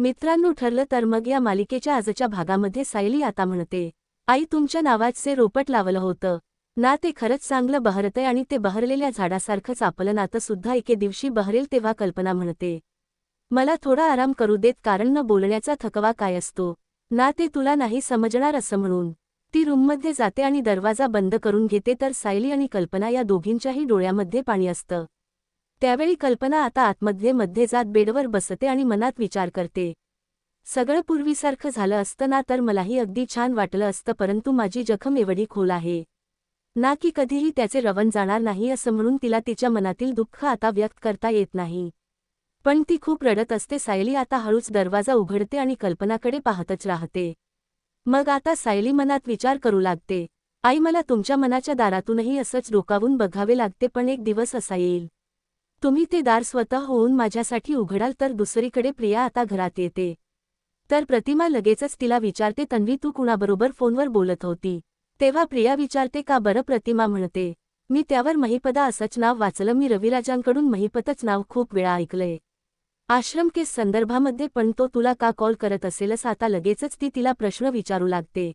मित्रांनो ठरलं तर मग या मालिकेच्या आजच्या भागामध्ये सायली आता म्हणते आई तुमच्या नावाचे रोपट लावलं होतं. ना ते खरंच चांगलं बहरतंय आणि ते बहरलेल्या झाडासारखंच आपलं नातं सुद्धा एके दिवशी बहरेल तेव्हा कल्पना म्हणते. मला थोडा आराम करू देत कारण न बोलण्याचा थकवा काय असतो. ना ते तुला नाही समजणार असं म्हणून. ती रूममध्ये जाते आणि दरवाजा बंद करून घेते तर सायली आणि कल्पना या दोघींच्याही डोळ्यामध्ये पाणी असतं. त्यावेळी कल्पना आता आतमध्ये मध्ये जात बेडवर बसते आणि मनात विचार करते. सगळं पूर्वीसारखं झालं असतं ना तर मलाही अगदी छान वाटलं असतं परंतु माझी जखम एवढी खोल आहे. ना की कधीही त्याचे रवण जाणार नाही असं म्हणून तिला तिच्या मनातील दुःख आता व्यक्त करता येत नाही. पण ती खूप रडत असते सायली आता हळूच दरवाजा उघडते आणि कल्पनाकडे पाहतच राहते. मग आता सायली मनात विचार करू लागते. आई मला तुमच्या मनाच्या दारातूनही असंच डोकावून बघावे लागते पण एक दिवस असा येईल. तुम्ही ते दार स्वतः होऊन माझ्यासाठी उघडाल तर दुसरीकडे प्रिया आता घरात येते. तर प्रतिमा लगेचच तिला विचारते तन्वी तू कुणाबरोबर फोनवर बोलत होती तेव्हा प्रिया विचारते का बरं प्रतिमा म्हणते? मी त्यावर महिपदा असंच नाव वाचलं. मी रविराजांकडून महिपतच नाव खूप वेळा ऐकलंय. आश्रम केस संदर्भामध्ये पण तो तुला का कॉल करत असेलच आता लगेचच ती तिला प्रश्न विचारू लागते.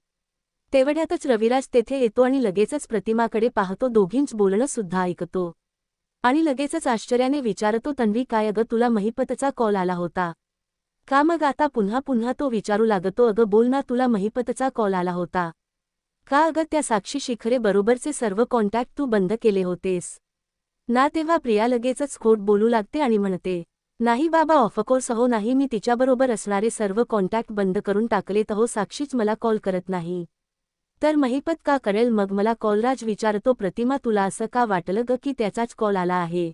तेवढ्यातच रविराज तेथे येतो आणि लगेचच प्रतिमाकडे पाहतो. दोघींच बोलणं सुद्धा ऐकतो. आणि लगेचच आश्चर्याने विचारतो तन्वी काय अगं तुला महिपतचा कॉल आला होता. का मग आता पुन्हा पुन्हा तो विचारू लागतो अगं बोल ना तुला महिपतचा कॉल आला होता. का अगं त्या साक्षी शिखरे बरोबरचे सर्व कॉन्टॅक्ट तू बंद केले होतेस. ना तेव्हा प्रिया लगेचच खोट बोलू लागते आणि म्हणते नाही बाबा ऑफकोर्स हो नाही मी तिच्याबरोबर असणारे सर्व कॉन्टॅक्ट बंद करून टाकलेत हो साक्षीच मला कॉल करत नाही. तर महिपत का करेल? मग मला कॉलराज विचारतो प्रतिमा तुला असं का वाटलं ग की त्याचाच कॉल आला आहे?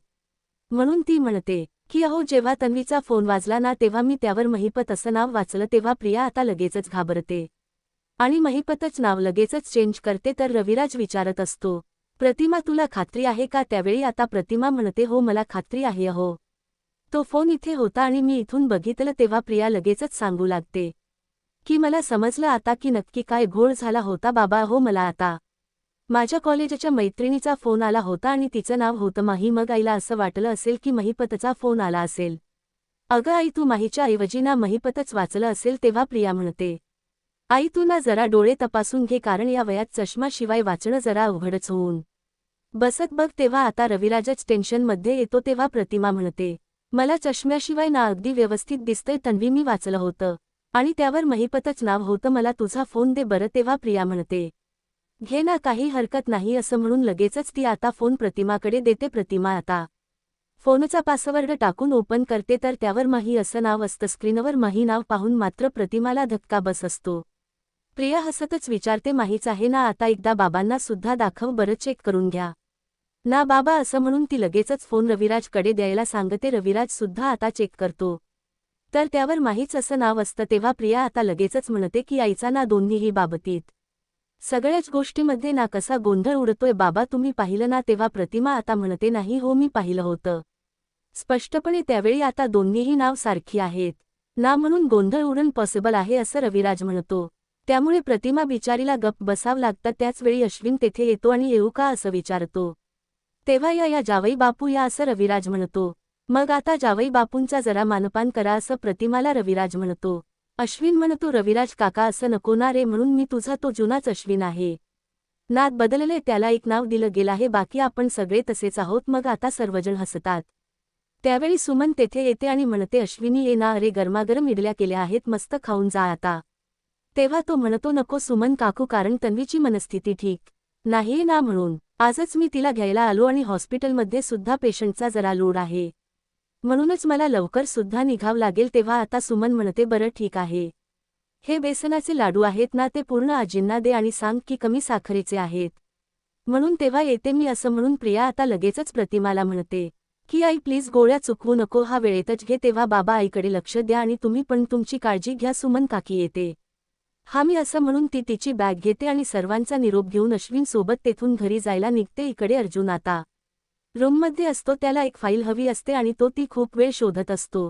म्हणून ती म्हणते की अहो जेव्हा तन्वीचा फोन वाजला ना तेव्हा मी त्यावर महिपत असं नाव वाचलं तेव्हा प्रिया आता लगेचच घाबरते. आणि महिपतच नाव लगेचच चेंज करते तर रविराज विचारत असतो प्रतिमा तुला खात्री आहे का? त्यावेळी आता प्रतिमा म्हणते हो मला खात्री आहे अहो. तो फोन इथे होता आणि मी इथून बघितलं तेव्हा प्रिया लगेचच सांगू लागते. की मला समजलं आता की नक्की काय घोळ झाला होता बाबा हो मला आता. माझ्या कॉलेजच्या मैत्रिणीचा फोन आला होता आणि तिचं नाव होतं माही. मग आईला असं वाटलं असेल की महिपतचा फोन आला असेल. अगं आई तू माहीच्या ऐवजी ना महिपतच वाचलं असेल तेव्हा प्रिया म्हणते. आई तू ना जरा डोळे तपासून घे कारण या वयात चष्माशिवाय वाचणं जरा अवघडच होऊन. बसत बघ तेव्हा आता रविराजच टेन्शनमध्ये येतो तेव्हा प्रतिमा म्हणते. मला चष्म्याशिवाय ना अगदी व्यवस्थित दिसतंय तन्वी मी वाचलं होतं. आणि त्यावर महिपतच नाव होतं मला तुझा फोन दे बरं तेव्हा प्रिया म्हणते. घे ना काही हरकत नाही असं म्हणून लगेचच ती आता फोन प्रतिमाकडे देते प्रतिमा आता. फोनचा पासवर्ड टाकून ओपन करते तर त्यावर माही असं नाव असतं स्क्रीनवर माही नाव पाहून मात्र प्रतिमाला धक्का बस असतो. प्रिया हसतच विचारते माहीच आहे ना आता एकदा बाबांना सुद्धा दाखव बरं चेक करून घ्या. ना बाबा असं म्हणून ती लगेचच फोन रविराजकडे द्यायला सांगते रविराज सुद्धा आता चेक करतो. तर त्यावर माहीच असं नाव असतं तेव्हा प्रिया आता लगेचच म्हणते की आईचा ना दोन्हीही बाबतीत. सगळ्याच गोष्टीमध्ये ना कसा गोंधळ उडतोय बाबा तुम्ही पाहिलं ना तेव्हा प्रतिमा आता म्हणते नाही हो मी पाहिलं होतं. स्पष्टपणे त्यावेळी आता दोन्हीही नाव सारखी आहेत. ना म्हणून गोंधळ उडण पॉसिबल आहे असं रविराज म्हणतो. त्यामुळे प्रतिमा बिचारीला गप बसाव लागतात त्याचवेळी अश्विन तेथे येतो आणि येऊ का असं विचारतो. तेव्हा या या जावई बापू या असं रविराज म्हणतो. मग आता जावई बापूंचा जरा मानपान करा असं प्रतिमाला रविराज म्हणतो. अश्विन म्हणतो रविराज काका असं नको ना रे म्हणून मी तुझा तो जुनाच अश्विन आहे. नात बदलले त्याला एक नाव दिलं गेलं आहे बाकी आपण सगळे तसेच आहोत मग आता सर्वजण हसतात. त्यावेळी सुमन तेथे येते आणि म्हणते अश्विनी ये ना अरे गरमागरम इडल्या केल्या आहेत मस्त खाऊन जा आता तेव्हा तो म्हणतो नको सुमन काकू कारण तन्वीची मनस्थिती ठीक नाही ना म्हणून. आजच मी तिला घ्यायला आलो आणि हॉस्पिटलमध्ये सुद्धा पेशंटचा जरा लोड आहे. म्हणूनच मला लवकर सुद्धा निघाव लागेल तेव्हा आता सुमन म्हणते बरं ठीक आहे. हे बेसनाचे लाडू आहेत ना ते पूर्ण आजींना दे आणि सांग की कमी साखरेचे आहेत. म्हणून तेव्हा येते मी असं म्हणून प्रिया आता लगेचच प्रतिमाला म्हणते की आई प्लीज गोळ्या चुकवू नको हा वेळेतच घे तेव्हा बाबा आईकडे लक्ष द्या आणि तुम्ही पण तुमची काळजी घ्या सुमन काकी येते. हा मी असं म्हणून ती तिची बॅग घेते आणि सर्वांचा निरोप घेऊन अश्विन सोबत तेथून घरी जायला निघते इकडे अर्जुन आता. रूममध्ये असतो त्याला एक फाईल हवी असते आणि तो ती खूप वेळ शोधत असतो.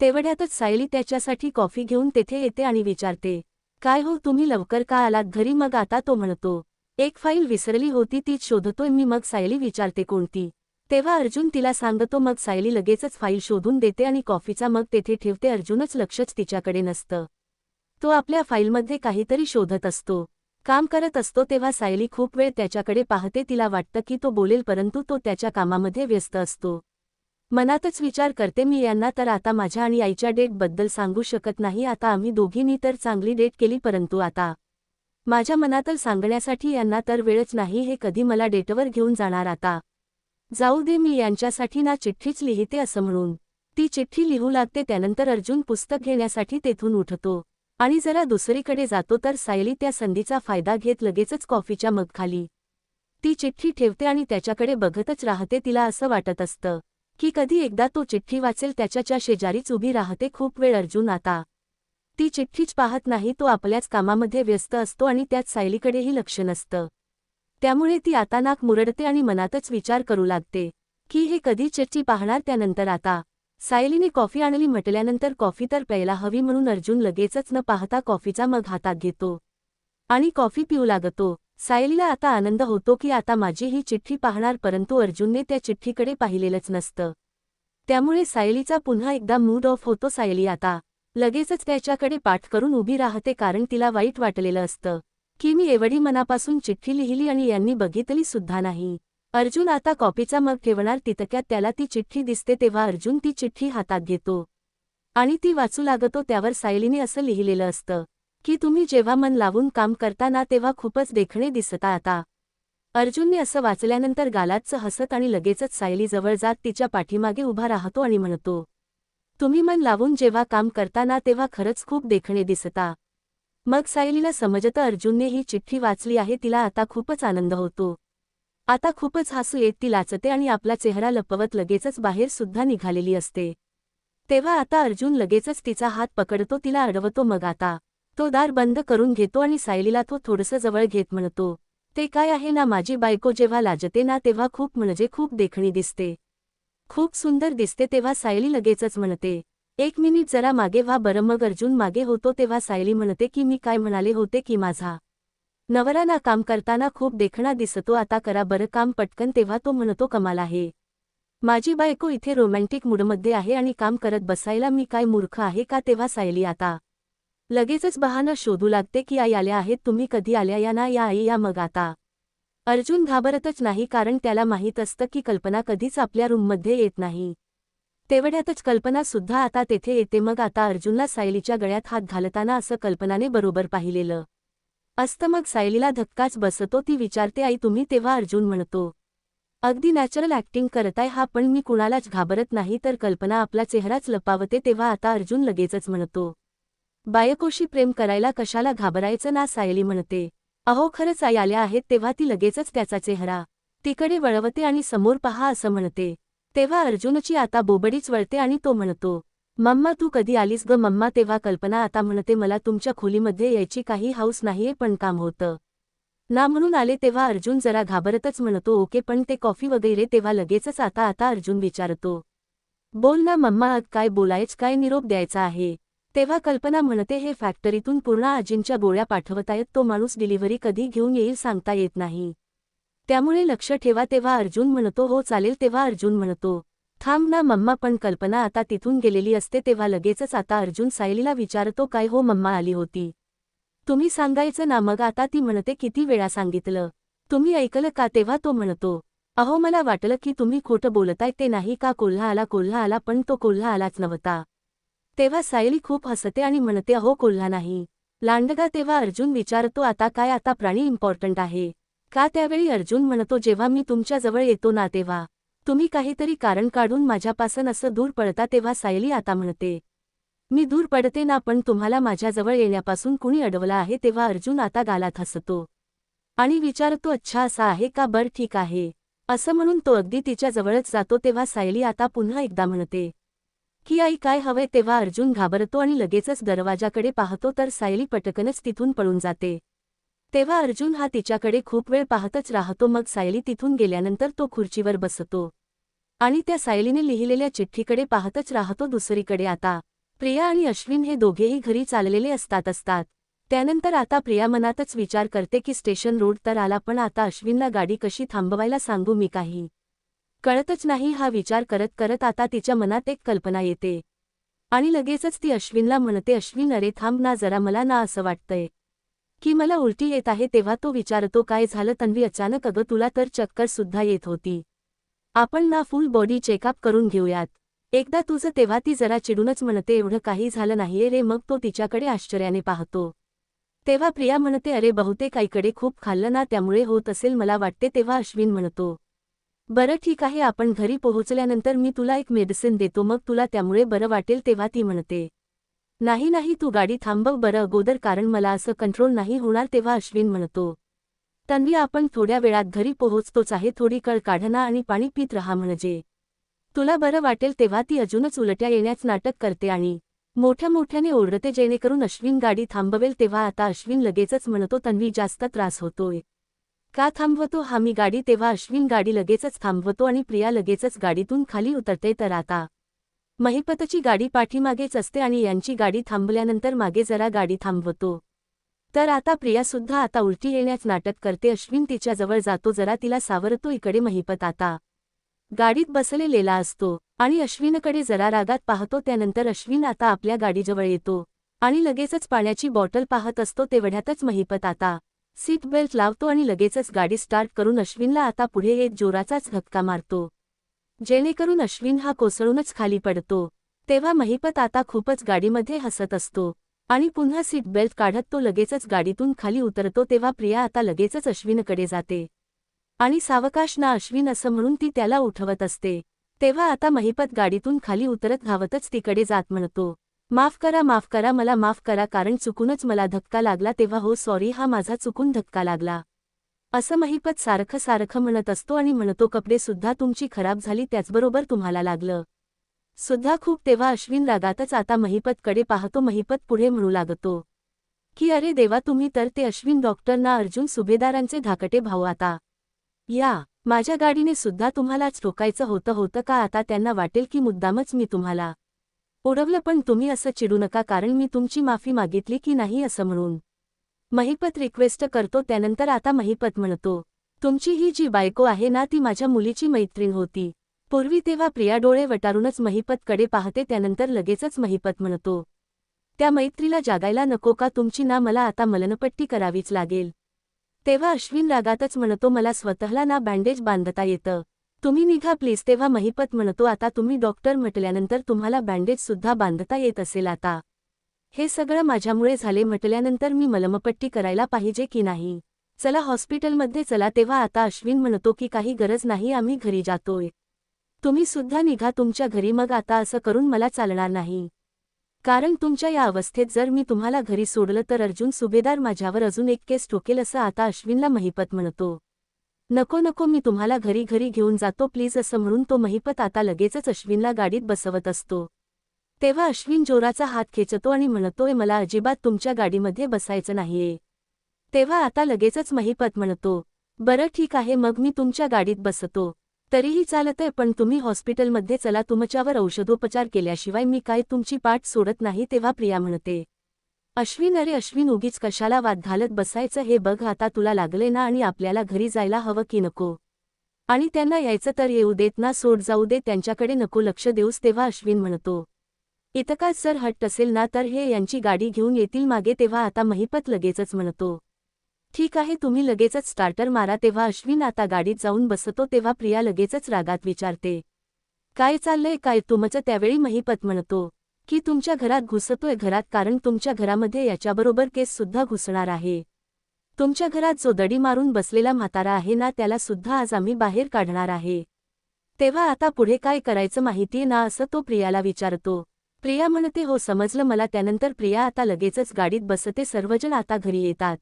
तेवढ्यातच सायली त्याच्यासाठी कॉफी घेऊन तेथे येते आणि विचारते काय हो तुम्ही लवकर का आलात घरी? मग आता तो म्हणतो एक फाईल विसरली होती तीच शोधतोय मी. मग सायली विचारते कोणती? तेव्हा अर्जुन तिला सांगतो मग सायली लगेचच फाईल शोधून देते आणि कॉफीचा मग तेथे ठेवते. अर्जुनच लक्षच तिच्याकडे नसतं. तो आपल्या फाईलमध्ये काहीतरी शोधत असतो. काम करत असतो तेव्हा सायली खूप वेळ त्याच्याकडे पाहते तिला वाटतं की तो बोलेल परंतु तो त्याच्या कामामध्ये व्यस्त असतो. मनातच विचार करते मी यांना तर आता माझ्या आणि आईच्या डेटबद्दल सांगू शकत नाही आता आम्ही दोघींनी तर चांगली डेट केली परंतु आता माझ्या मनातल सांगण्यासाठी यांना तर वेळच नाही हे कधी मला डेटवर घेऊन जाणार आता. जाऊ दे मी यांच्यासाठी ना चिठ्ठीच लिहिते असं म्हणून. ती चिठ्ठी लिहू लागते त्यानंतर अर्जुन पुस्तक घेण्यासाठी तेथून उठतो. आणि जरा दुसरीकडे जातो तर सायली त्या संधीचा फायदा घेत लगेचच कॉफीच्या मगखाली. ती चिठ्ठी ठेवते आणि त्याच्याकडे बघतच राहते तिला असं वाटत असतं की कधी एकदा तो चिठ्ठी वाचेल त्याच्याच्या शेजारीच उभी राहते खूप वेळ अर्जुन आता. ती चिठ्ठीच पाहत नाही तो आपल्याच कामामध्ये व्यस्त असतो आणि त्यात सायलीकडेही लक्ष नसतं. त्यामुळे ती आता नाक मुरडते आणि मनातच विचार करू लागते की हे कधी चिठ्ठी पाहणार त्यानंतर आता. सायलीने कॉफी आणली म्हटल्यानंतर कॉफी तर प्यायला हवी म्हणून अर्जुन लगेचच न पाहता कॉफीचा मग हातात घेतो आणि कॉफी पिऊ लागतो. सायलीला आता आनंद होतो की आता माझी ही चिठ्ठी पाहणार परंतु अर्जुनने त्या चिठ्ठीकडे पाहिलेलंच नसतं. त्यामुळे सायलीचा पुन्हा एकदा मूड ऑफ होतो. सायली आता लगेचच त्याच्याकडे पाठ करून उभी राहते कारण तिला वाईट वाटलेलं असतं की मी एवढी मनापासून चिठ्ठी लिहिली आणि यांनी बघितली सुद्धा नाही. अर्जुन आता कॉपीचा मग ठेवणार तितक्यात त्याला ती चिठ्ठी दिसते तेव्हा अर्जुन ती चिठ्ठी हातात घेतो. आणि ती वाचू लागतो त्यावर सायलीने असं लिहिलेलं असतं की तुम्ही जेव्हा मन लावून काम करता ना तेव्हा खूपच देखणे दिसता आता. अर्जुनने असं वाचल्यानंतर गालातचं हसत आणि लगेचच सायलीजवळ जात तिच्या पाठीमागे उभा राहतो आणि म्हणतो तुम्ही मन लावून जेव्हा काम करता ना तेव्हा खरंच खूप देखणे दिसता. मग सायलीला समजतं अर्जुनने ही चिठ्ठी वाचली आहे तिला आता खूपच आनंद होतो. आता खूपच हसू येत ती लाचते आणि आपला चेहरा लपवत लगेचच बाहेर सुद्धा निघालेली असते. तेव्हा आता अर्जुन लगेचच तिचा हात पकडतो तिला अडवतो मग आता तो दार बंद करून घेतो आणि सायलीला तो थोडंसं जवळ घेत म्हणतो ते काय आहे ना माझी बायको जेव्हा लाजते ना तेव्हा खूप म्हणजे खूप देखणी दिसते. खूप सुंदर दिसते तेव्हा सायली लगेचच म्हणते. एक मिनिट जरा मागे व्हा बरं मग अर्जुन मागे होतो तेव्हा सायली म्हणते की मी काय म्हणाले होते की माझा नवरा ना काम करताना खूप देखणा दिसतो आता करा बरं काम पटकन तेव्हा तो म्हणतो कमाल आहे. माझी बायको इथे रोमॅन्टिक मूडमध्ये आहे आणि काम करत बसायला मी काय मूर्ख आहे का तेव्हा सायली आता. लगेचच बहाणं शोधू लागते की आई आल्या आहेत तुम्ही कधी आल्या या ना या आई या मग आता. अर्जुन घाबरतच नाही कारण त्याला माहीत असतं की कल्पना कधीच आपल्या रूममध्ये येत नाही. तेवढ्यातच कल्पना सुद्धा आता तेथे येते मग आता अर्जुनला सायलीच्या गळ्यात हात घालताना असं कल्पनाने बरोबर पाहिलेलं. असतं मग सायलीला धक्काच बसतो ती विचारते आई तुम्ही तेव्हा अर्जुन म्हणतो. अगदी नॅचरल ॲक्टिंग करताय हा पण मी कुणालाच घाबरत नाही तर कल्पना आपला चेहराच लपावते तेव्हा आता अर्जुन लगेचच म्हणतो. बायकोशी प्रेम करायला कशाला घाबरायचं ना सायली म्हणते. अहो खरंच आई आल्या आहेत तेव्हा ती लगेचच त्याचा चेहरा तिकडे वळवते आणि समोर पहा असं म्हणते. तेव्हा अर्जुनची आता बोबडीच वळते आणि तो म्हणतो मम्मा तू कधी आलीस ग मम्मा तेव्हा कल्पना आता म्हणते मला तुमच्या खोलीमध्ये यायची काही हाऊस नाहीये पण काम होतं. ना म्हणून आले तेव्हा अर्जुन जरा घाबरतच म्हणतो ओके पण ते कॉफी वगैरे तेव्हा लगेचच आता आता अर्जुन विचारतो. बोल ना मम्मा काय बोलायच काय निरोप द्यायचा आहे? तेव्हा कल्पना म्हणते हे फॅक्टरीतून पूर्ण आजींच्या गोळ्या पाठवतायत तो माणूस डिलिव्हरी कधी घेऊन येईल सांगता येत नाही. त्यामुळे लक्ष ठेवा तेव्हा अर्जुन म्हणतो हो चालेल तेव्हा अर्जुन म्हणतो. थांब ना मम्मा पण कल्पना आता तिथून गेलेली असते तेव्हा लगेचच आता अर्जुन सायलीला विचारतो काय हो मम्मा आली होती? तुम्ही सांगायचं ना मग आता ती म्हणते किती वेळा सांगितलं. तुम्ही ऐकलं का? तेव्हा तो म्हणतो अहो मला वाटलं की तुम्ही खोटं बोलताय ते नाही का कोल्हा आला कोल्हा आला पण तो कोल्हा आलाच नव्हता. तेव्हा सायली खूप हसते आणि म्हणते अहो कोल्हा नाही. लांडगा तेव्हा अर्जुन विचारतो आता काय आता प्राणी इम्पॉर्टंट आहे. का त्यावेळी अर्जुन म्हणतो जेव्हा मी तुमच्याजवळ येतो ना तेव्हा? तुम्ही काहीतरी कारण काढून माझ्यापासून असं दूर पडता तेव्हा सायली आता म्हणते मी दूर पडते ना पण तुम्हाला माझ्याजवळ येण्यापासून कुणी अडवलं आहे तेव्हा अर्जुन आता गालात हसतो आणि विचारतो अच्छा असा आहे का? बर ठीक आहे. असं म्हणून तो अगदी तिच्याजवळच जातो तेव्हा सायली आता पुन्हा एकदा म्हणते की आई काय हवंय? तेव्हा अर्जुन घाबरतो आणि लगेचच दरवाजाकडे पाहतो तर सायली पटकनच तिथून पळून जाते. तेव्हा अर्जुन हा तिच्याकडे खूप वेळ पाहतच राहतो मग सायली तिथून गेल्यानंतर तो खुर्चीवर बसतो. आणि त्या सायलीने लिहिलेल्या चिठ्ठीकडे पाहतच राहतो दुसरीकडे आता. प्रिया आणि अश्विन हे दोघेही घरी चाललेले असतात असतात. त्यानंतर आता प्रिया मनातच विचार करते की स्टेशन रोड तर आला पण आता अश्विनला गाडी कशी थांबवायला सांगू मी काही? कळतच नाही हा विचार करत करत आता तिच्या मनात एक कल्पना येते. आणि लगेचच ती अश्विनला म्हणते अश्विन अरे थांब ना जरा मला ना असं वाटतंय. की मला उलटी येत आहे तेव्हा तो विचारतो काय झालं तन्वी? अचानक अगं तुला तर चक्कर सुद्धा येत होती. आपण ना फुल बॉडी चेकअप करून घेऊयात. एकदा तुझं तेव्हा ती जरा चिडूनच म्हणते एवढं काही झालं नाहीये रे. मग तो तिच्याकडे आश्चर्याने पाहतो. तेव्हा प्रिया म्हणते अरे बहुतेक आईकडे खूप खाल्लं ना त्यामुळे होत असेल मला वाटते तेव्हा अश्विन म्हणतो. बरं ठीक आहे आपण घरी पोहोचल्यानंतर मी तुला एक मेडिसिन देतो मग तुला त्यामुळे बरं वाटेल तेव्हा ती म्हणते. नाही नाही तू गाडी थांबव बरं अगोदर कारण मला असं कंट्रोल नाही होणार तेव्हा अश्विन म्हणतो. तन्वी आपण थोड्या वेळात घरी पोहोचतोच आहे थोडी कळ काढना आणि पाणी पित रहा म्हणजे. तुला बरं वाटेल तेव्हा ती अजूनच उलट्या येण्याच नाटक करते आणि मोठ्या मोठ्याने ओरडते जेणेकरून अश्विन गाडी थांबवेल तेव्हा आता अश्विन लगेचच म्हणतो तन्वी जास्त त्रास होतोय. का थांबवतो? हा मी गाडी तेव्हा अश्विन गाडी लगेचच थांबवतो आणि प्रिया लगेचच गाडीतून खाली उतरते तर आता महिपतची गाडी पाठीमागेच असते आणि यांची गाडी थांबल्यानंतर मागे जरा गाडी थांबवतो. तर आता प्रियासुद्धा आता उलटी येण्याच नाटक करते. अश्विन तिच्याजवळ जातो जरा तिला सावरतो इकडे महिपत आता. गाडीत बसलेला असतो आणि अश्विनकडे जरा रागात पाहतो. त्यानंतर अश्विन आता आपल्या गाडीजवळ येतो आणि लगेचच पाण्याची बॉटल पाहत असतो. तेवढ्यातच महिपत आता सीट बेल्ट लावतो आणि लगेचच गाडी स्टार्ट करून अश्विनला आता पुढे येत जोराचाच धक्का मारतो. जेणेकरून अश्विन हा कोसळूनच खाली पडतो. तेव्हा महिपत आता खूपच गाडीमध्ये हसत असतो. आणि पुन्हा सीट बेल्ट काढत तो लगेचच गाडीतून खाली उतरतो तेव्हा प्रिया आता लगेचच अश्विनकडे जाते. आणि सावकाश ना अश्विन असं म्हणून ती त्याला उठवत असते. तेव्हा आता महिपत गाडीतून खाली उतरत धावतच तिकडे जात म्हणतो. माफ करा माफ करा मला माफ करा कारण चुकूनच मला धक्का लागला तेव्हा हो सॉरी हा माझा चुकून धक्का लागला. असं महिपत सारखं सारखं म्हणत असतो आणि म्हणतो कपडे सुद्धा तुमची खराब झाली त्याचबरोबर तुम्हाला लागलं. सुद्धा खूप तेव्हा अश्विन रागातच आता महिपतकडे पाहतो महिपत पुढे म्हणू लागतो की अरे देवा तुम्ही तर ते अश्विन डॉक्टरना अर्जुन सुभेदारांचे धाकटे भाऊ आता. या माझ्या गाडीने सुद्धा तुम्हालाच ठोकायचं होतं होतं का आता त्यांना वाटेल की मुद्दामच मी तुम्हाला. ओढवलं पण तुम्ही असं चिडू नका कारण मी तुमची माफी मागितली की नाही असं म्हणून. महिपत रिक्वेस्ट करतो त्यानंतर आता महिपत म्हणतो तुमची ही जी बायको आहे ना ती माझ्या मुलीची मैत्रीण होती. पूर्वी तेव्हा प्रिया डोळे वटारूनच महिपतकडे पाहते त्यानंतर लगेचच महिपत म्हणतो त्या मैत्रीला जागायला नको का? तुमची ना मला आता मलनपट्टी करावीच लागेल. तेव्हा अश्विन रागातच म्हणतो मला स्वतःला ना बँडेज बांधता येतं. तुम्ही निघा प्लीज तेव्हा महिपत म्हणतो आता तुम्ही डॉक्टर म्हटल्यानंतर तुम्हाला बँडेज सुद्धा बांधता येत असेल आता. हे सगळं माझ्यामुळे झाले म्हटल्यानंतर मी मलमपट्टी करायला पाहिजे की नाही? चला हॉस्पिटलमध्ये चला तेव्हा आता अश्विन म्हणतो की काही गरज नाही आम्ही घरी जातोय. तुम्ही सुद्धा निघा तुमच्या घरी मग आता असं करून मला चालणार नाही. कारण तुमच्या या अवस्थेत जर मी तुम्हाला घरी सोडलं तर अर्जुन सुभेदार माझ्यावर अजून एक केस ठोकेल असं आता अश्विनला महिपत म्हणतो. नको नको मी तुम्हाला घरी घरी घेऊन जातो प्लीज असं म्हणून तो महिपत आता लगेचच अश्विनला गाडीत बसवत असतो. तेव्हा अश्विन जोराचा हात खेचतो आणि म्हणतोय मला अजिबात तुमच्या गाडीमध्ये बसायचं नाहीये. तेव्हा आता लगेचच महिपत म्हणतो बरं ठीक आहे मग मी तुमच्या गाडीत बसतो. तरीही चालतंय पण तुम्ही हॉस्पिटलमध्ये चला तुमच्यावर औषधोपचार केल्याशिवाय मी काय तुमची पाठ सोडत नाही तेव्हा प्रिया म्हणते. अश्विन अरे अश्विन उगीच कशाला वाद घालत बसायचं हे बघ आता तुला लागले ना आणि आपल्याला घरी जायला हवं की नको. आणि त्यांना यायचं तर येऊ देत ना सोड जाऊ दे त्यांच्याकडे नको लक्ष देऊस तेव्हा अश्विन म्हणतो. इतकाच जर हट्ट असेल ना तर हे यांची गाडी घेऊन येतील मागे तेव्हा आता महिपत लगेचच म्हणतो. ठीक आहे तुम्ही लगेचच स्टार्टर मारा तेव्हा अश्विन आता गाडीत जाऊन बसतो तेव्हा प्रिया लगेचच रागात विचारते. काय चाललंय काय तुमचं? त्यावेळी महिपत म्हणतो की तुमच्या घरात घुसतोय घरात कारण तुमच्या घरामध्ये याच्याबरोबर केस सुद्धा घुसणार आहे. तुमच्या घरात जो दडी मारून बसलेला म्हातारा आहे ना त्याला सुद्धा आज आम्ही बाहेर काढणार आहे. तेव्हा आता पुढे काय करायचं माहितीये ना असं तो प्रियाला विचारतो. प्रिया म्हणते हो समजलं मला. त्यानंतर प्रिया आता लगेचच गाडीत बसते. सर्वजण आता घरी येतात.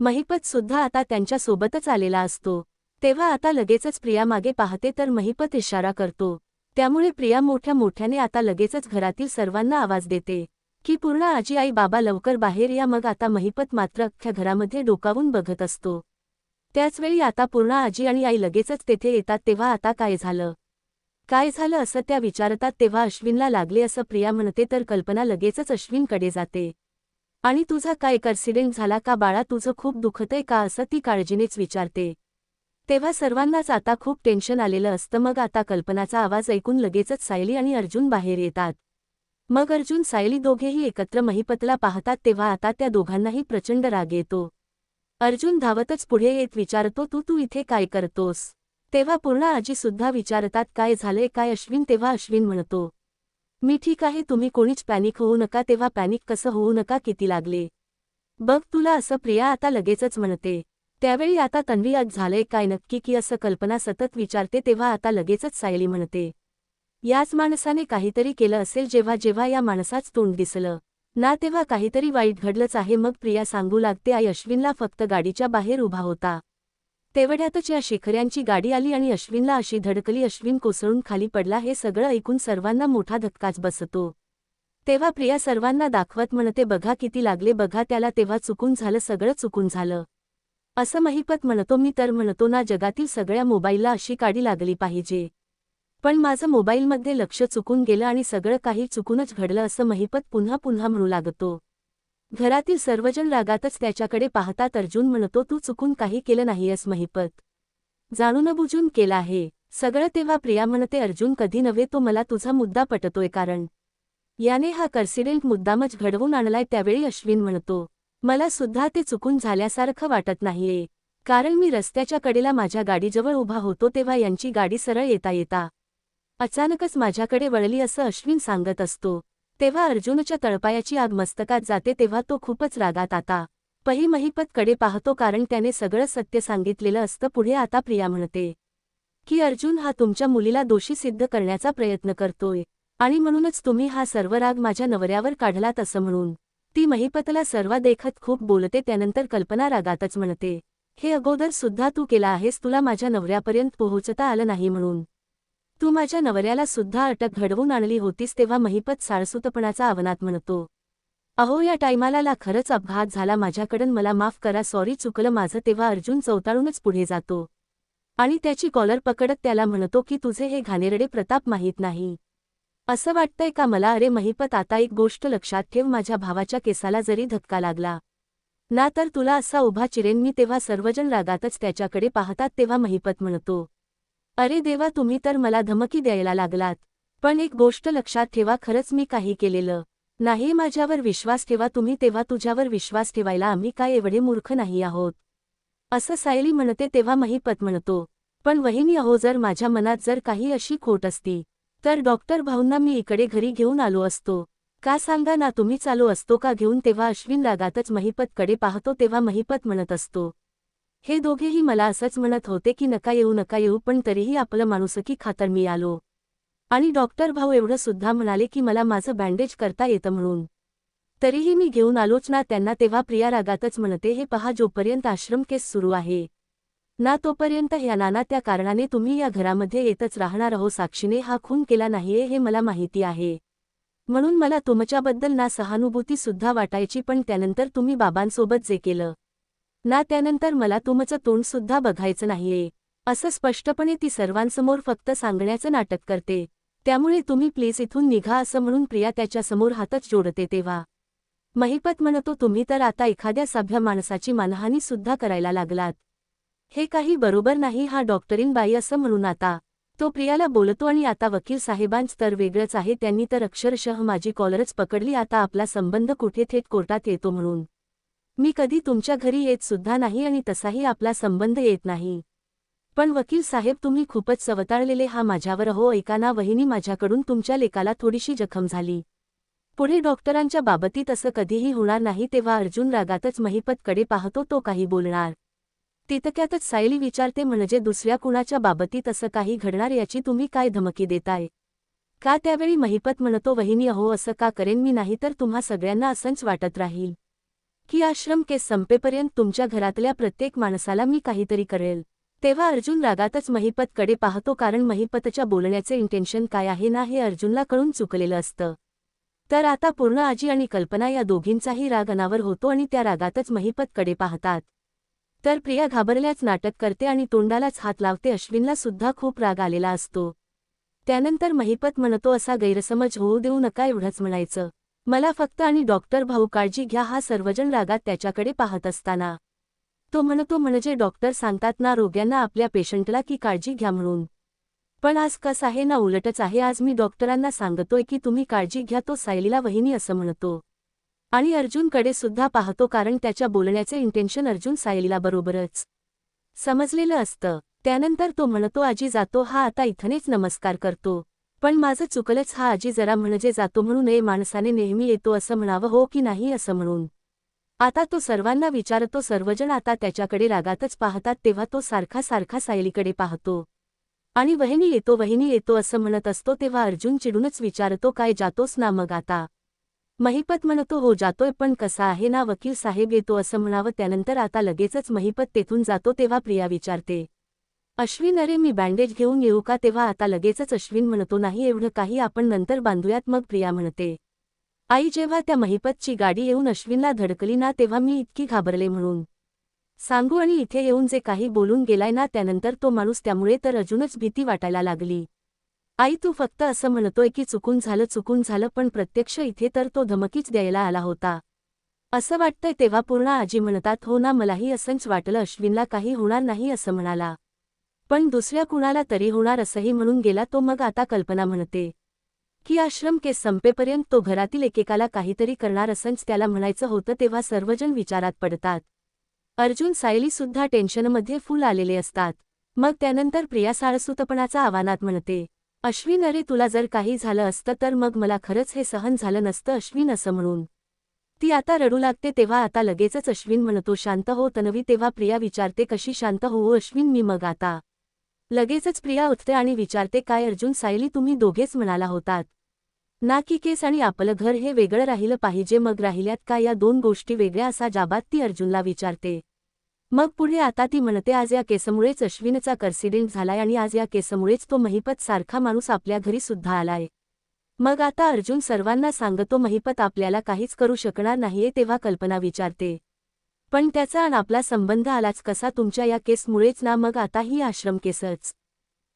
महिपत सुद्धा आता त्यांच्यासोबतच आलेला असतो. तेव्हा आता लगेचच प्रिया मागे पाहते तर महिपत इशारा करतो. त्यामुळे प्रिया मोठ्या मोठ्याने आता लगेचच घरातील सर्वांना आवाज देते की पूर्ण आजी आई बाबा लवकर बाहेर या. मग आता महिपत मात्र अख्ख्या घरामध्ये डोकावून बघत असतो. त्याचवेळी आता पूर्ण आजी आणि आई लगेचच तेथे येतात. तेव्हा आता काय झालं? काय झालं असं त्या विचारतात तेव्हा अश्विनला लागले असं प्रिया म्हणते तर कल्पना लगेचच अश्विनकडे जाते. आणि तुझा काय ॲक्सिडेंट झाला का बाळा? तुझं खूप दुखतंय का? असं ती काळजीनेच विचारते. तेव्हा सर्वांनाच आता खूप टेन्शन आलेलं असतं. मग आता कल्पनाचा आवाज ऐकून लगेचच सायली आणि अर्जुन बाहेर येतात. मग अर्जुन सायली दोघेही एकत्र महिपतला पाहतात तेव्हा आता त्या दोघांनाही प्रचंड राग येतो. अर्जुन धावतच पुढे येत विचारतो तू तू इथे काय करतोस? तेव्हा पूर्ण आजी सुद्धा विचारतात काय झालंय? काय अश्विन? तेव्हा अश्विन म्हणतो मी ठीक आहे तुम्ही कोणीच पॅनिक होऊ नका तेव्हा पॅनिक कसं होऊ नका किती लागले. बघ तुला असं प्रिया आता लगेचच म्हणते. त्यावेळी आता तन्वी आज झालंय काय नक्की की असं कल्पना सतत विचारते तेव्हा आता लगेचच सायली म्हणते याच माणसाने काहीतरी केलं असेल जेव्हा जेव्हा या माणसाच तोंड दिसलं. ना तेव्हा काहीतरी वाईट घडलंच आहे मग प्रिया सांगू लागते आई अश्विनला फक्त गाडीच्या बाहेर उभा होता. तेवढ्यातच या शेखऱ्यांची गाडी आली आणि अश्विनला अशी धडकली अश्विन कोसळून खाली पडला हे सगळं ऐकून सर्वांना मोठा धक्काच बसतो. तेव्हा प्रिया सर्वांना दाखवत म्हणते बघा किती लागले बघा त्याला तेव्हा चुकून झालं सगळं चुकून झालं. असं महिपत म्हणतो मी तर म्हणतो ना जगातील सगळ्या मोबाईलला अशी काडी लागली पाहिजे. पण माझं मोबाईलमध्ये लक्ष चुकून गेलं आणि सगळं काही चुकूनच घडलं असं महिपत पुन्हा पुन्हा म्हणू लागतो. घरातील सर्वजण रागातच त्याच्याकडे पाहतात अर्जुन म्हणतो तू चुकून काही केलं नाहीयस महिपत. जाणून बुजून केलं आहे. सगळं तेव्हा प्रिया म्हणते अर्जुन कधी नव्हे तो मला तुझा मुद्दा पटतोय कारण याने हा कर्सिडेंट मुद्दामच घडवून आणलाय त्यावेळी अश्विन म्हणतो. मला सुद्धा ते चुकून झाल्यासारखं वाटत नाहीये. कारण मी रस्त्याच्या कडेला माझ्या गाडीजवळ उभा होतो तेव्हा यांची गाडी सरळ येता येता अचानकच माझ्याकडे वळली असं अश्विन सांगत असतो. तेव्हा अर्जुनच्या तळपायाची आग मस्तकात जाते तेव्हा तो खूपच रागात आता. पही महिपतकडे पाहतो कारण त्याने सगळं सत्य सांगितलेलं असतं पुढे आता प्रिया म्हणते. की अर्जुन हा तुमच्या मुलीला दोषी सिद्ध करण्याचा प्रयत्न करतोय. आणि म्हणूनच तुम्ही हा सर्व राग माझ्या नवऱ्यावर काढलात असं म्हणून. ती महिपतला सर्व देखत खूप बोलते त्यानंतर कल्पना रागातच म्हणते. हे अगोदर सुद्धा तू केला आहेस तुला माझ्या नवऱ्यापर्यंत पोहोचता आलं नाही म्हणून. तू माझ्या नवऱ्याला सुद्धा अटक घडवून आणली होतीस तेव्हा महिपत साळसुतपणाचा आवनात म्हणतो. अहो या टायमाला ला खरंच अपघात झाला माझ्याकडून मला माफ करा सॉरी चुकलं माझं तेव्हा अर्जुन चौताळूनच पुढे जातो. आणि त्याची कॉलर पकडत त्याला म्हणतो की तुझे हे घाणेरडे प्रताप माहीत नाही. असं वाटतंय का मला? अरे महिपत आता एक गोष्ट लक्षात ठेव माझ्या भावाच्या केसाला जरी धक्का लागला ना तर तुला असा उभा चिरेन मी तेव्हा सर्वजण रागातच त्याच्याकडे पाहतात तेव्हा महिपत म्हणतो. अरे देवा तुम्ही तर मला धमकी द्यायला लागलात. पण एक गोष्ट लक्षात ठेवा खरंच मी काही केलेलं नाही माझ्यावर विश्वास ठेवा तुम्ही तेव्हा तुझ्यावर विश्वास ठेवायला आम्ही काय एवढे मूर्ख नाही आहोत. असं सायली म्हणते तेव्हा महिपत म्हणतो पण वहिनी अहो जर माझ्या मनात जर काही अशी खोट असती तर डॉक्टर भाऊंना मी इकडे घरी घेऊन आलो असतो. का सांगा ना तुम्ही चालू असतो का घेऊन? तेव्हा अश्विन रागातच महिपतकडे पाहतो तेव्हा महिपत म्हणत असतो हे दोघेही मला असंच म्हणत होते की नका येऊ नका येऊ पण तरीही आपलं माणुसकी खातर मी आलो. आणि डॉक्टर भाऊ एवढं सुद्धा म्हणाले की मला माझं बँडेज करता येतं म्हणून. तरीही मी घेऊन आलोच ना त्यांना तेव्हा प्रिया रागातच म्हणते हे पहा जोपर्यंत आश्रम केस सुरू आहे. ना तोपर्यंत ह्या नाना त्या कारणाने तुम्ही या घरामध्ये येतच राहणार आहो साक्षीने हा खून केला नाहीये हे मला माहिती आहे. म्हणून मला तुमच्याबद्दल ना सहानुभूती सुद्धा वाटायची पण त्यानंतर तुम्ही बाबांसोबत जे केलं ना त्यानंतर मला तुमचं तोंड सुद्धा बघायचं नाहीये. असं स्पष्टपणे ती सर्वांसमोर फक्त सांगण्याचं नाटक करते. त्यामुळे तुम्ही प्लीज इथून निघा असं म्हणून प्रिया त्याच्यासमोर हातच जोडते तेव्हा. महिपत म्हणतो तुम्ही तर आता एखाद्या सभ्य माणसाची मानहानी सुद्धा करायला लागलात. हे काही बरोबर नाही हा डॉक्टरीन बाई असं म्हणून आता. तो प्रियाला बोलतो आणि आता वकील साहेबांच तर वेगळंच आहे त्यांनी तर अक्षरशः माझी कॉलरच पकडली आता आपला संबंध कुठे थेट कोर्टात येतो म्हणून. मी कधी तुमच्या घरी येत सुद्धा नाही आणि तसाही आपला संबंध येत नाही. पण वकील साहेब तुम्ही खूपच सवताळलेले हा माझ्यावर. हो ऐकाना वहिनी माझ्याकडून तुमच्या लेकाला थोडीशी जखम झाली. पुढे डॉक्टरांच्या बाबतीत असं कधीही होणार नाही तेव्हा अर्जुन रागातच महिपतकडे पाहतो तो काही बोलणार. तितक्यातच सायली विचारते म्हणजे दुसऱ्या कुणाच्या बाबतीत असं काही घडणार याची तुम्ही काय धमकी देताय? का त्यावेळी महिपत म्हणतो वहिनी अहो असं का करेन मी नाही तर तुम्हा सगळ्यांना असंच वाटत राहील. की आश्रम केस संपेपर्यंत तुमच्या घरातल्या प्रत्येक माणसाला मी काहीतरी करेल. तेव्हा अर्जुन रागातच महिपतकडे पाहतो कारण महिपतच्या बोलण्याचे इंटेन्शन काय आहे ना हे अर्जुनला कळून चुकलेलं असतं. तर आता पूर्ण आजी आणि कल्पना या दोघींचाही राग अनावर होतो आणि त्या रागातच महिपतकडे पाहतात. तर प्रिया घाबरल्याच नाटक करते आणि तोंडालाच हात लावते अश्विनला सुद्धा खूप राग आलेला असतो. त्यानंतर महिपत म्हणतो असा गैरसमज होऊ देऊ नका एवढंच म्हणायचं. मला फक्त आणि डॉक्टर भाऊ काळजी घ्या हा सर्वजण रागात त्याच्याकडे पाहत असताना. तो म्हणतो म्हणजे डॉक्टर सांगतात ना रोग्यांना आपल्या पेशंटला की काळजी घ्या म्हणून. पण आज कस आहे ना उलटच आहे आज मी डॉक्टरांना सांगतोय की तुम्ही काळजी घ्या तो सायलीला वहिनी असं म्हणतो. आणि अर्जुनकडे सुद्धा पाहतो कारण त्याच्या बोलण्याचे इंटेन्शन अर्जुन सायलीला बरोबरच. समजलेलं असतं. त्यानंतर तो म्हणतो आजी जातो हा आता इथनेच नमस्कार करतो. पण माझं चुकलंच हा आजी जरा म्हणजे जातो म्हणून ए माणसाने नेहमी येतो असं म्हणावं हो की नाही असं म्हणून. आता तो सर्वांना विचारतो सर्वजण आता त्याच्याकडे रागातच पाहतात तेव्हा तो सारखा सारखा सायलीकडे पाहतो. आणि वहिनी येतो वहिनी येतो असं म्हणत असतो तेव्हा अर्जुन चिडूनच विचारतो काय जातोस ना मग आता? महिपत म्हणतो हो जातोय पण कसा आहे ना वकील साहेब येतो असं म्हणावं त्यानंतर आता लगेचच महिपत तेथून जातो तेव्हा प्रिया विचारते. अश्विन अरे मी बँडेज घेऊन येऊ का तेव्हा? आता लगेचच अश्विन म्हणतो नाही एवढं काही आपण नंतर बांधूयात मग प्रिया म्हणते. आई जेव्हा त्या महिपतची गाडी येऊन अश्विनला धडकली ना तेव्हा मी इतकी घाबरले म्हणून. सांगू आणि इथे येऊन जे काही बोलून गेलाय ना त्यानंतर तो माणूस त्यामुळे तर अजूनच भीती वाटायला लागली. आई तू फक्त असं म्हणतोय की चुकून झालं चुकून झालं पण प्रत्यक्ष इथे तर तो धमकीच द्यायला आला होता. असं वाटतंय तेव्हा पूर्ण आजी म्हणतात हो ना मलाही असंच वाटलं अश्विनला काही होणार नाही असं म्हणाला. पण दुसऱ्या कुणाला तरी होणार असंही म्हणून गेला तो मग आता कल्पना म्हणते. की आश्रम केस संपेपर्यंत तो घरातील एकेकाला काहीतरी करणार असंच त्याला म्हणायचं होतं तेव्हा सर्वजण विचारात पडतात. अर्जुन सायलीसुद्धा टेन्शनमध्ये फुल आलेले असतात. मग त्यानंतर प्रिया साळसूतपणाचा आव्हानात म्हणते अश्विन अरे तुला जर काही झालं असतं तर मग मला खरंच हे सहन झालं नसतं अश्विन असं म्हणून. ती आता रडू लागते तेव्हा आता लगेचच अश्विन म्हणतो शांत हो तनवी तेव्हा प्रिया विचारते कशी शांत होऊ अश्विन मी मग आता लगेचच प्रिया उठते आणि विचारते काय अर्जुन सायली तुम्ही दोघेच म्हणाला होतात? ना की केस आणि आपलं घर हे वेगळं राहिलं पाहिजे मग राहिल्यात का या दोन गोष्टी वेगळ्या असा जाबात ती अर्जुनला विचारते. मग पुढे आता ती म्हणते आज या केसमुळेच अश्विनचा कर्सिडेंट झालाय आणि आज या केसमुळेच तो महिपत सारखा माणूस आपल्या घरी सुद्धा आलाय. मग आता अर्जुन सर्वांना सांगतो महिपत आपल्याला काहीच करू शकणार नाहीये तेव्हा कल्पना विचारते. पण त्याचा आणि आपला संबंध आलाच कसा तुमच्या या केसमुळेच ना मग आता ही आश्रम केसच.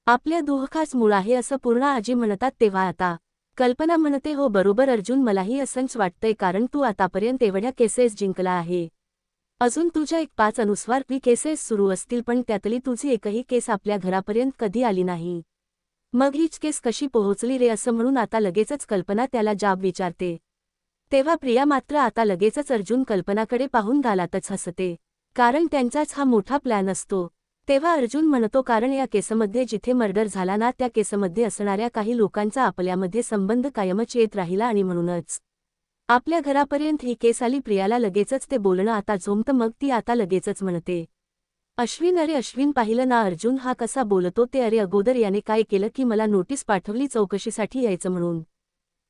आपल्या दुःखाच मूळ आहे असं पूर्ण आजी म्हणतात तेव्हा आता. कल्पना म्हणते हो बरोबर अर्जुन मलाही असंच वाटतंय कारण तू आतापर्यंत एवढ्या केसेस जिंकला आहे. अजून तुझ्या एक पाच अनुस्वार वी केसेस सुरू असतील पण त्यातली तुझी एकही केस आपल्या घरापर्यंत कधी आली नाही. मग हीच केस कशी पोहोचली रे असं म्हणून आता लगेचच कल्पना त्याला जाब विचारते. तेव्हा प्रिया मात्र आता लगेचच अर्जुन कल्पनाकडे पाहून घालातच हसते. कारण त्यांचाच हा मोठा प्लॅन असतो. तेव्हा अर्जुन म्हणतो कारण या केसमध्ये जिथे मर्डर झाला ना त्या केसमध्ये असणाऱ्या काही लोकांचा आपल्यामध्ये संबंध कायमच येत राहिला आणि म्हणूनच. आपल्या घरापर्यंत ही केस आली प्रियाला लगेचच ते बोलणं आता झोमतं मग ती आता लगेचच म्हणते. अश्विन अरे अश्विन पाहिलं ना अर्जुन हा कसा बोलतो ते अरे अगोदर याने काय केलं की मला नोटीस पाठवली चौकशीसाठी यायचं म्हणून.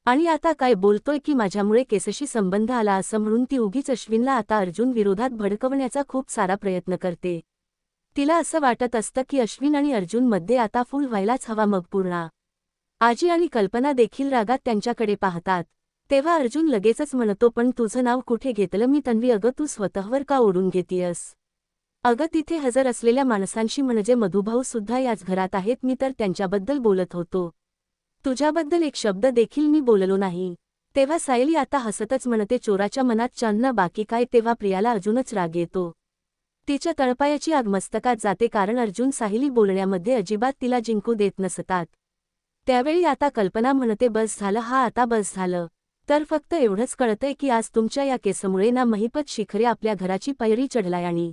आणि आता काय बोलतोय की माझ्यामुळे केसशी संबंध आला असं म्हणून ती उगीच अश्विनला आता अर्जुन विरोधात भडकवण्याचा खूप सारा प्रयत्न करते. तिला असं वाटत असतं की अश्विन आणि अर्जुनमध्ये आता फुल व्हायलाच हवा मग पूर्णा. आजी आणि कल्पना देखील रागात त्यांच्याकडे पाहतात. तेव्हा अर्जुन लगेचच म्हणतो पण तुझं नाव कुठे घेतलं? मी तन्वी अगं तू स्वतःवर का ओढून घेतीयस? अगं तिथे हजर असलेल्या माणसांशी म्हणजे मधुभाऊ सुद्धा याच घरात आहेत. मी तर त्यांच्याबद्दल बोलत होतो. तुझ्याबद्दल एक शब्द देखील मी बोललो नाही. तेव्हा सायली आता हसतच म्हणते चोराच्या मनात चांदना बाकी काय? तेव्हा प्रियाला अजूनच राग येतो. तिच्या तळपायाची आग मस्तकात जाते कारण अर्जुन साहिली बोलण्यामध्ये अजिबात तिला जिंकू देत नसतात. त्यावेळी आता कल्पना म्हणते बस झालं हा आता बस झालं. तर फक्त एवढंच कळतंय की आज तुमच्या या केसमुळे ना महिपत शिखरे आपल्या घराची पैरी चढलाय आणि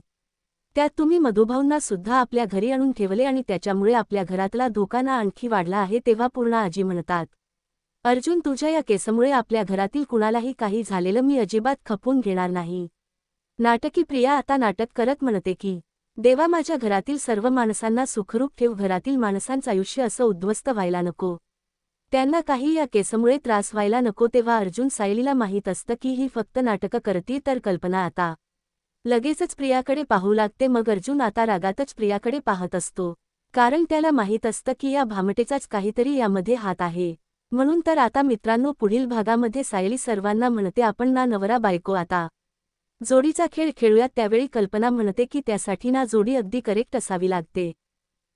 त्यात तुम्ही मधुभाऊंना सुद्धा आपल्या घरी आणून ठेवले आणि त्याच्यामुळे आपल्या घरातला धोका ना आणखी वाढला आहे तेव्हा पूर्ण आजी म्हणतात अर्जुन तुझ्या या केसमुळे आपल्या घरातील कुणालाही काही झालेलं मी अजिबात खपून घेणार नाही. नाटकी प्रिया आता नाटक करत म्हणते की देवा माझ्या घरातील सर्व माणसांना सुखरूप ठेव घरातील माणसांचं आयुष्य असं उद्ध्वस्त व्हायला नको. त्यांना काही या केसमुळे त्रास व्हायला नको तेव्हा अर्जुन सायलीला माहीत असतं की ही फक्त नाटकं करती तर कल्पना आता लगेचच प्रियाकडे पाहू लागते. मग अर्जुन आता रागातच प्रियाकडे पाहत असतो. कारण त्याला माहीत असतं की या भामटेचाच काहीतरी यामध्ये हात आहे. म्हणून तर आता मित्रांनो पुढील भागामध्ये सायली सर्वांना म्हणते आपण ना नवरा बायको आता. जोडीचा खेळ खेळूयात. त्यावेळी कल्पना म्हणते की त्यासाठी ना जोडी अगदी करेक्ट असावी लागते.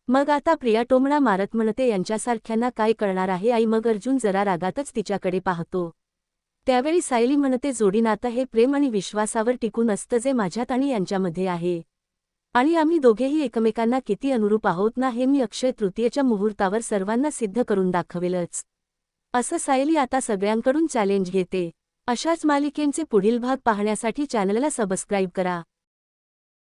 मग आता प्रिया टोमणा मारत म्हणते यांच्यासारख्यांना काय कळणार आहे आई? मग अर्जुन जरा रागातच तिच्याकडे पाहतो. त्यावेळी सायली म्हणते जोडीनातं हे प्रेम आणि विश्वासावर टिकून असतं जे माझ्यात आणि यांच्यामध्ये आहे. आणि आम्ही दोघेही एकमेकांना किती अनुरूप आहोत ना हे मी अक्षय तृतीयेच्या मुहूर्तावर सर्वांना सिद्ध करून दाखवेलच. असं सायली आता सगळ्यांकडून चॅलेंज घेते. अशाच मालिकेंचे पुढील भाग पाहण्यासाठी चॅनलला सबस्क्राईब करा.